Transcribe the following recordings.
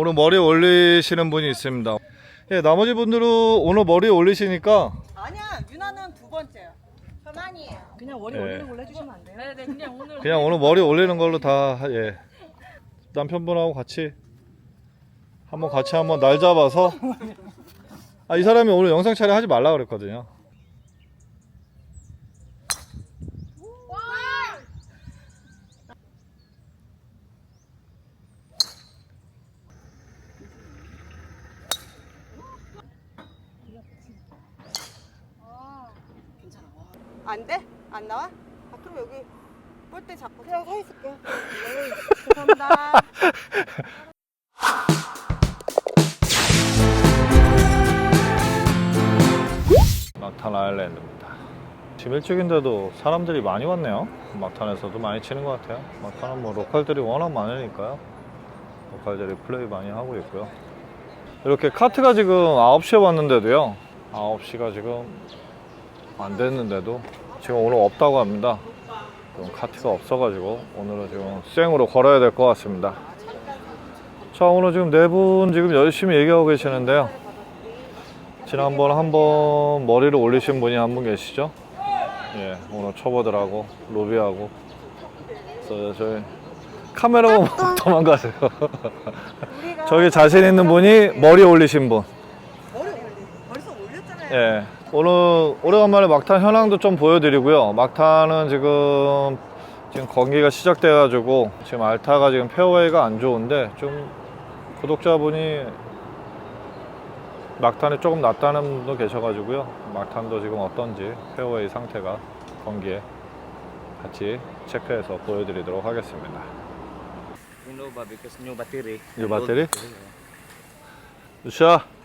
오늘 머리 올리시는 분이 있습니다. 예, 나머지 분들은 오늘 머리 올리시니까 아니야 유나는 두 번째야. 저만이에요. 그냥 머리 예. 올리는 걸로 해주시면 안 돼요? 네 네 그냥 오늘 그냥 오늘 머리 올리는 걸로 다 하- 예. 남편분하고 같이 한번 같이 한번 날 잡아서 아, 이 사람이 오늘 영상 촬영 하지 말라 그랬거든요. 안 돼? 안 나와? 아 그럼 여기 볼때 잡고. 그냥 서 있을게. 죄송합니다. 막탄 아일랜드입니다. 지금 일찍인데도 사람들이 많이 왔네요. 막탄에서도 많이 치는 것 같아요. 막탄은 뭐 로컬들이 워낙 많으니까요. 로컬들이 플레이 많이 하고 있고요. 이렇게 카트가 지금 9시에 왔는데도요. 9시가 지금 안 됐는데도 지금 오늘 없다고 합니다. 지금 카트가 없어가지고 오늘은 지금 생으로 걸어야 될 것 같습니다. 자 오늘 지금 네 분 지금 열심히 얘기하고 계시는데요. 지난번 한번 머리를 올리신 분이 한 분 계시죠? 예, 오늘 초보들하고 로비하고 그래서 저희 카메라 보면 도망가세요. 저기 자신 있는 분이 머리 올리신 분. 머리 올리. 벌써 올렸잖아요. 예, 오늘 오래간만에 막탄 현황도 좀 보여드리고요. 막탄은 지금 지금 건기가 시작돼가지고 지금 알타가 지금 페어웨이가 안 좋은데 좀 구독자분이 막탄이 조금 낫다는 분도 계셔가지고요. 막탄도 지금 어떤지 페어웨이 상태가 건기에 같이 체크해서 보여드리도록 하겠습니다. Innova because new battery. New battery? yeah. 샤. 끝까지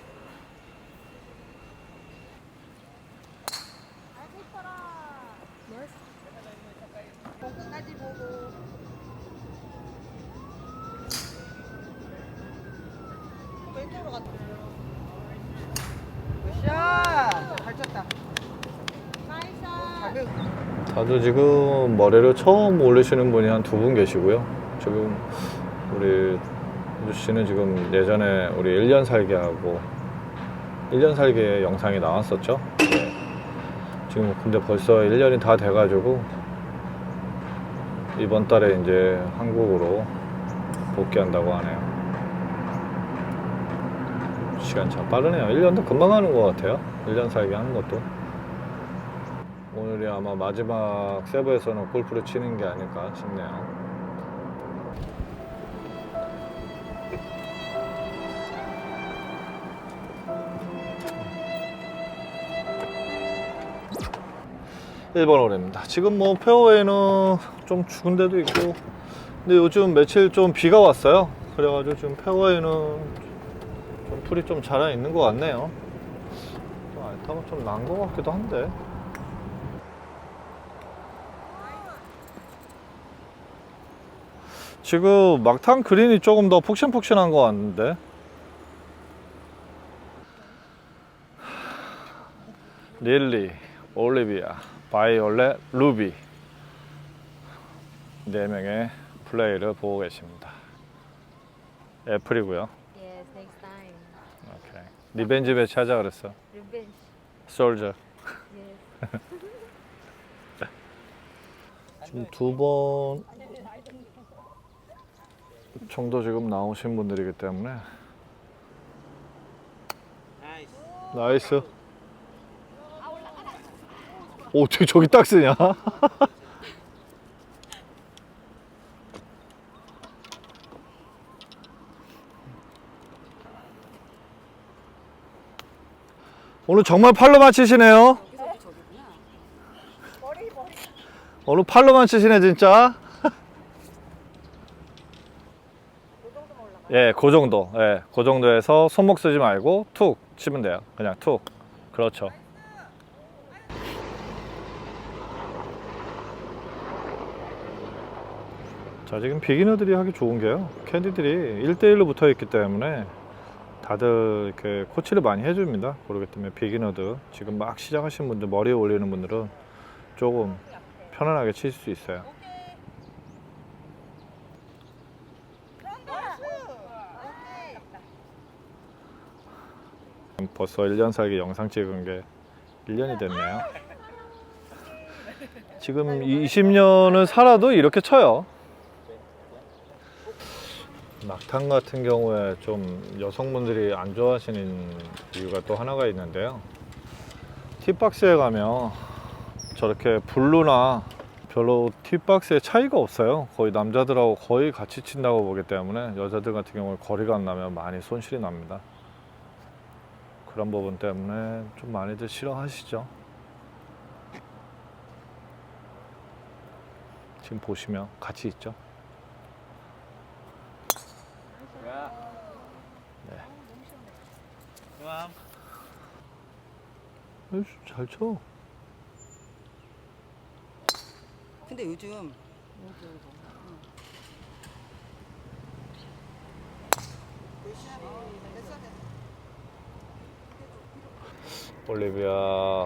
왼쪽으로 갔다. 샷! 잘 쳤다. 나이스. 다들 지금 머리를 처음 올리시는 분이 한 두 분 계시고요. 지금 우리 유주 씨는 지금 예전에 우리 1년 살기 하고 1년 살기의 영상이 나왔었죠. 네. 지금 근데 벌써 1년이 다 돼가지고 이번 달에 이제 한국으로 복귀한다고 하네요. 시간 참 빠르네요. 1년도 금방 가는 것 같아요. 1년 살기 하는 것도. 오늘이 아마 마지막 세부에서는 골프를 치는 게 아닐까 싶네요. 일번 홀입니다. 지금 뭐 페어웨이는 좀 죽은 데도 있고, 근데 요즘 며칠 좀 비가 왔어요. 그래가지고 지금 페어웨이는 좀 풀이 좀 자라 있는 것 같네요. 좀 알타가 좀 난 것 같기도 한데. 지금 막탄 그린이 조금 더 푹신푹신한 것 같는데. 릴리, 올리비아, 바이올렛, 루비 네 명의 플레이를 보고 계십니다. 애플이고요. Yes next time 오케이. 리벤지 배치 하자 그랬어. revenge 솔저. yes 지금 두 번 정도 지금 나오신 분들이기 때문에. 나이스. 오, 어떻게 저기 딱 쓰냐? 오늘 정말 팔로만 치시네요. 오늘 팔로만 치시네 진짜. 예, 그 정도. 예, 그 정도에서 손목 쓰지 말고 툭 치면 돼요. 그냥 툭. 그렇죠. 자, 지금 비기너들이 하기 좋은 게요. 캔디들이 1대1로 붙어 있기 때문에 다들 이렇게 코치를 많이 해줍니다. 그렇기 때문에 비기너드 지금 막 시작하신 분들 머리에 올리는 분들은 조금 편안하게 칠 수 있어요. 벌써 1년 살기 영상 찍은 게 1년이 됐네요. 지금 20년을 살아도 이렇게 쳐요. 낙탄 같은 경우에 좀 여성분들이 안 좋아하시는 이유가 또 하나가 있는데요. 팁박스에 가면 저렇게 블루나 별로 팁박스에 차이가 없어요. 거의 남자들하고 거의 같이 친다고 보기 때문에 여자들 같은 경우는 거리가 안 나면 많이 손실이 납니다. 그런 부분 때문에 좀 많이들 싫어하시죠. 지금 보시면 같이 있죠. 아이씨, 잘 쳐. 근데 요즘 올리비아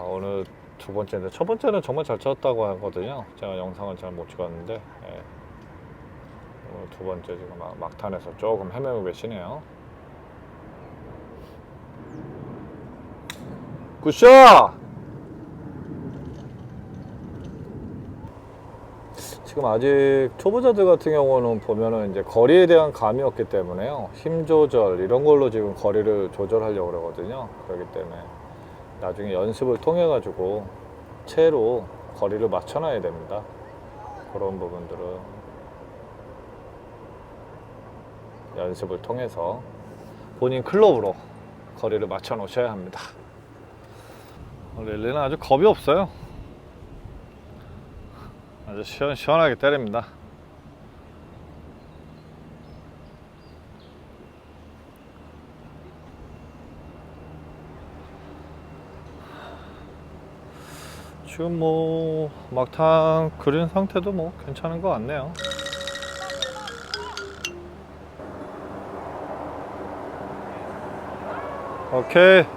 어느 두 번째인데 첫 번째는 정말 잘 쳤다고 하거든요. 제가 영상을 잘 못 찍었는데 예. 오늘 두 번째 지금 막, 막탄에서 조금 헤매고 계시네요. 굿샷! 지금 아직 초보자들 같은 경우는 보면은 이제 거리에 대한 감이 없기 때문에요. 힘 조절 이런 걸로 지금 거리를 조절하려고 그러거든요. 그렇기 때문에 나중에 연습을 통해 가지고 채로 거리를 맞춰놔야 됩니다. 그런 부분들은 연습을 통해서 본인 클럽으로 거리를 맞춰 놓으셔야 합니다. 릴리는 아주 겁이 없어요. 아주 시원, 시원하게 때립니다. 지금 뭐 막탄 그린 상태도 뭐 괜찮은 것 같네요. 오케이.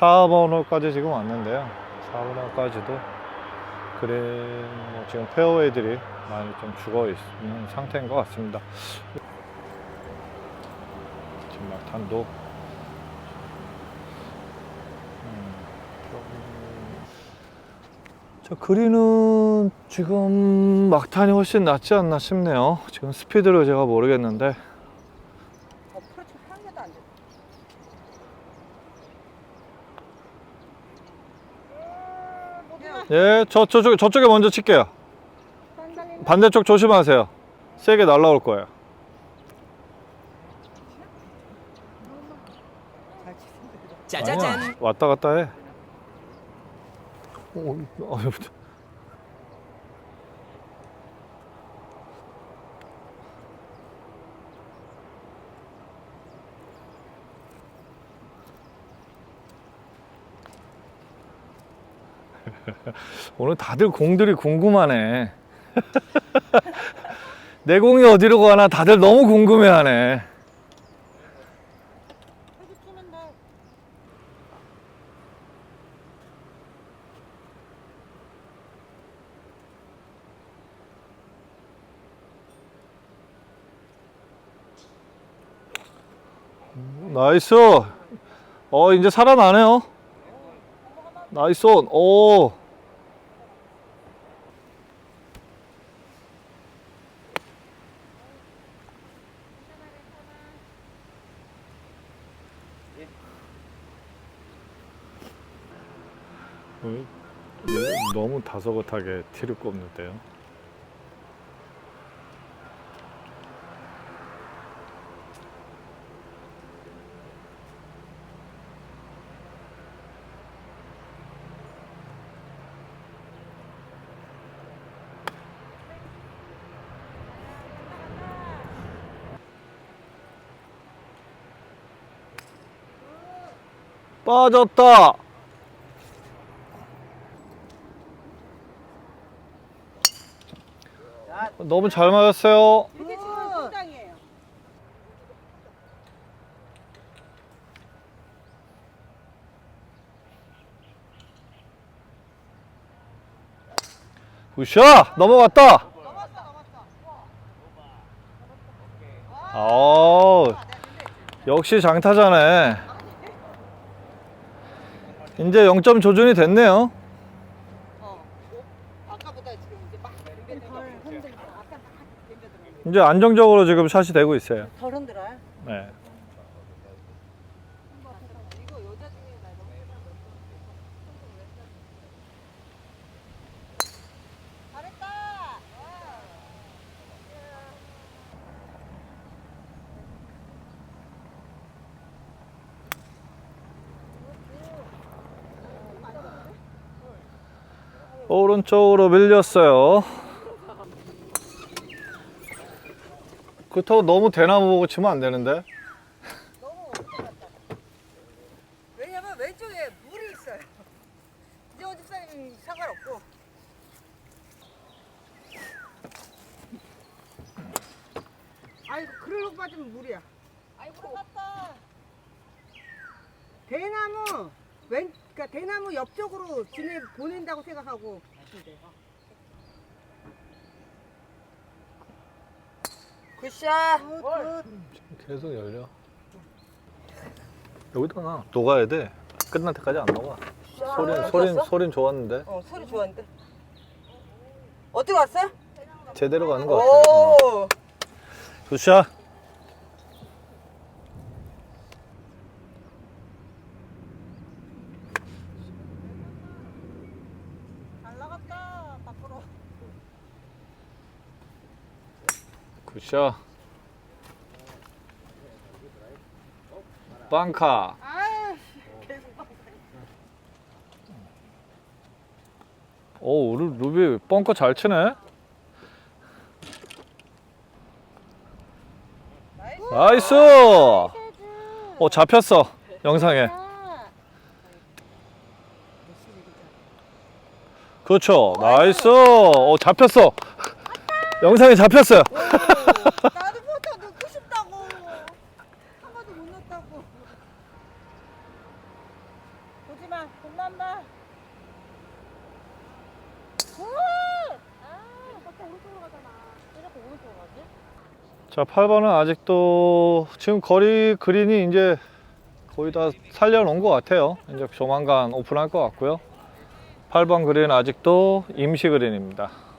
4번홀까지 지금 왔는데요. 4번홀까지도 그래 뭐 지금 페어웨이들이 많이 좀 죽어 있는 상태인 것 같습니다. 지금 막 탄도 음, 자, 그린은 지금 막탄이 훨씬 낫지 않나 싶네요. 지금 스피드를 제가 모르겠는데 예, 저 저쪽 저쪽에 먼저 칠게요. 반대쪽 조심하세요. 세게 날라올 거예요. 아니야, 왔다 갔다 해. 오, 아 오늘 다들 공들이 궁금하네. 내 공이 어디로 가나 다들 너무 궁금해하네. 나이스. 어, 이제 살아나네요. 나이스. 온. 오. 어, 예, 너무 다소곳하게 티를 꼽는데요. 빠졌다. 너무 잘 맞았어요. 치면 팀장이에요. 굿샷! 넘어갔다. 넘었어, 넘었어. 어 역시 장타자네. 이제 0점 조준이 됐네요. 어. 아까보다 지금 이제 막 흔들고 아까 막 덤벼들어. 이제 안정적으로 지금 샷이 되고 있어요. 덜 흔들어요? 네. 이거 여자 중에 나 너무 잘했다. 오른쪽으로 밀렸어요. 그렇다고 너무 대나무 보고 치면 안 되는데. 너무 어렵다. 왜냐면 왼쪽에 물이 있어요. 이재원 집사님 상관없고. 아이고 그러고 빠지면 물이야. 아이고 갔다. 대나무 왼 그러니까 대나무 옆쪽으로 보낸다고 생각하고 하시면 돼요. 굿샷. 계속 열려. 여기다가 녹아야 돼. 끝날 때까지 안 녹아. 소린 소린 소린 좋았는데 어 소리 좋았는데. 어떻게 왔어요? 제대로 가는 것 같아요. 오. 굿샷. 잘 나갔다 밖으로. 굿샷. 빵카. 아유 계속 오, 루, 루비 벙커 잘 치네. 나이스. 어, 잡혔어. 영상에. 그렇죠. 나이스. 어, 잡혔어. 영상에 잡혔어요. 나도 포터 넣고 싶다고 한 번도 못 넣었다고 보지 마 돈만 봐 자, 8번은 아직도 지금 거리 그린이 이제 거의 다 살려놓은 것 같아요. 이제 조만간 오픈할 것 같고요. 8번 그린 아직도 임시 그린입니다.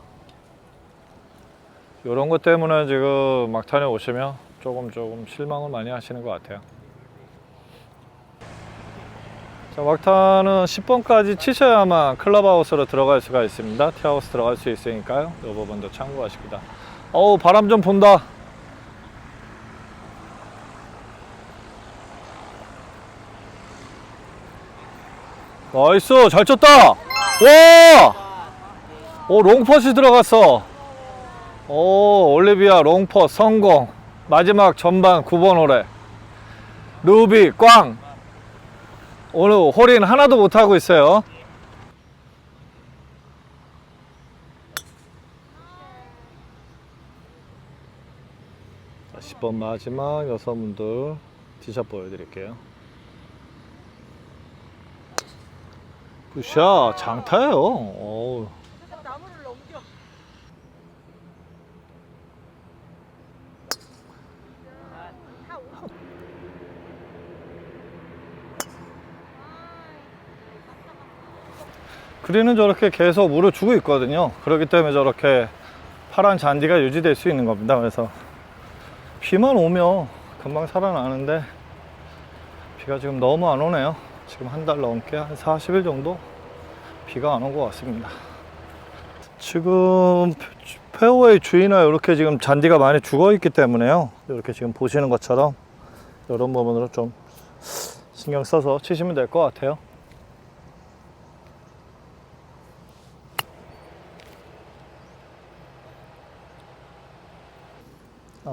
이런 것 때문에 지금 막탄에 오시면 조금 조금 실망을 많이 하시는 것 같아요. 자, 막탄은 10번까지 치셔야만 클럽하우스로 들어갈 수가 있습니다. 티하우스 들어갈 수 있으니까요. 이 부분도 참고하십니다. 어우, 바람 좀 본다. 나이스 잘 쳤다 와! 오 롱퍼시 들어갔어 오 올리비아 롱퍼 성공. 마지막 전반 9번 홀에. 루비 꽝. 오늘 홀인 하나도 못하고 있어요. 자, 10번 마지막 여성분들 티샷 보여드릴게요. 굿샷. 장타예요. 어우. 나무를 넘겨 그린은 저렇게 계속 물을 주고 있거든요. 그렇기 때문에 저렇게 파란 잔디가 유지될 수 있는 겁니다. 그래서 비만 오면 금방 살아나는데 비가 지금 너무 안 오네요. 지금 한 달 넘게 한 40일 정도 비가 안 온 것 같습니다. 지금 페어웨이 주위나 이렇게 지금 잔디가 많이 죽어 있기 때문에요. 이렇게 지금 보시는 것처럼 이런 부분으로 좀 신경 써서 치시면 될 것 같아요.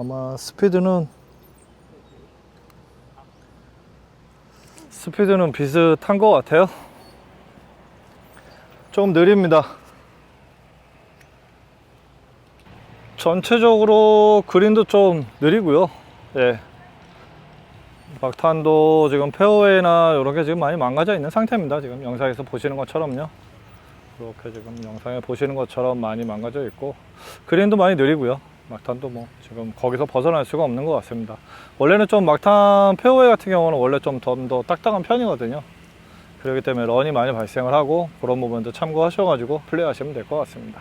아마 스피드는 스피드는 비슷한 것 같아요. 좀 느립니다. 전체적으로 그린도 좀 느리고요. 예. 막탄도 지금 페어웨이나 이런 게 지금 많이 망가져 있는 상태입니다. 지금 영상에서 보시는 것처럼요. 이렇게 지금 영상에 보시는 것처럼 많이 망가져 있고 그린도 많이 느리고요. 막탄도 뭐 지금 거기서 벗어날 수가 없는 것 같습니다. 원래는 좀 막탄 페어웨이 같은 경우는 원래 좀더 딱딱한 편이거든요. 그렇기 때문에 런이 많이 발생을 하고 그런 부분도 참고하셔 가지고 플레이하시면 될 것 같습니다.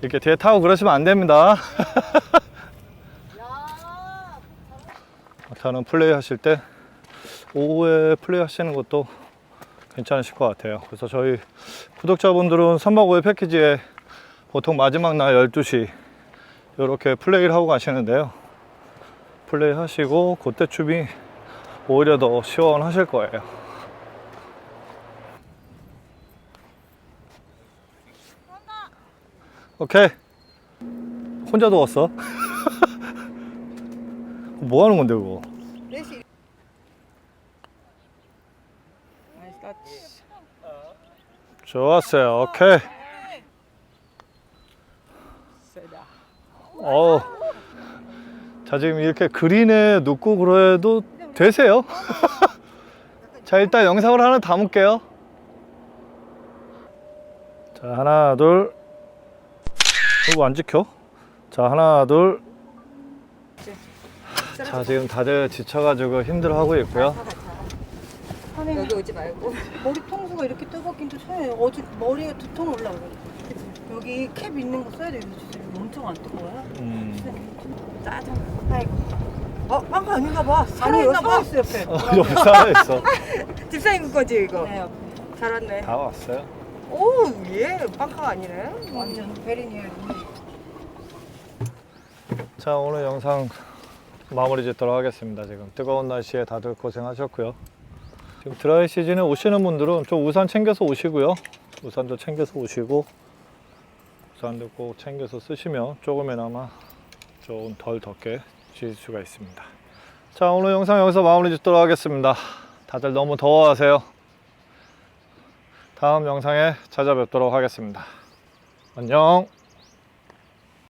이렇게 뒤에 타고 그러시면 안 됩니다. 야, 저는 플레이 하실 때 오후에 플레이 하시는 것도 괜찮으실 것 같아요. 그래서 저희 구독자분들은 3박 5일 패키지에 보통 마지막 날 12시 이렇게 플레이를 하고 가시는데요. 플레이 하시고 그때쯤이 오히려 더 시원하실 거예요. 오케이. 혼자 누웠어? 뭐 하는 건데 그거? 레시. 나이스 터치. 좋았어요. 오케이. 어. 자 지금 이렇게 그린에 눕고 그래도 되세요? 자 일단 영상을 하나 담을게요. 자 하나 둘. 이거 안 지켜? 자 하나 둘. 자 지금 다들 지쳐가지고 힘들어하고 있고요. 여기 오지 말고. 머리 통수가 이렇게 뜨겁긴 또 쳐요. 어제 머리가 두통 올라오고. 여기 캡 있는 거 써야 돼. 여기 주세요. 엄청 안 뜨거워요. 음. 짜증. 아이고. 어, 빵가 아닌가 봐. 아니요, 살아있나 봐. 서 있어, 옆에. 어, 여기 살아있어. 집사님 거지, 이거? 네, 옆에. 잘 왔네. 다 왔어요. 오, 얘 빵카가 아니네. 완전 베리니에 자 오늘 영상 마무리 짓도록 하겠습니다 지금 뜨거운 날씨에 다들 고생하셨고요 지금 드라이 시즌에 오시는 분들은 좀 우산 챙겨서 오시고요. 우산도 챙겨서 오시고 우산도 꼭 챙겨서 쓰시면 조금이나마 좀 덜 덥게 지실 수가 있습니다. 자 오늘 영상 여기서 마무리 짓도록 하겠습니다. 다들 너무 더워하세요. 다음 영상에 찾아뵙도록 하겠습니다. 안녕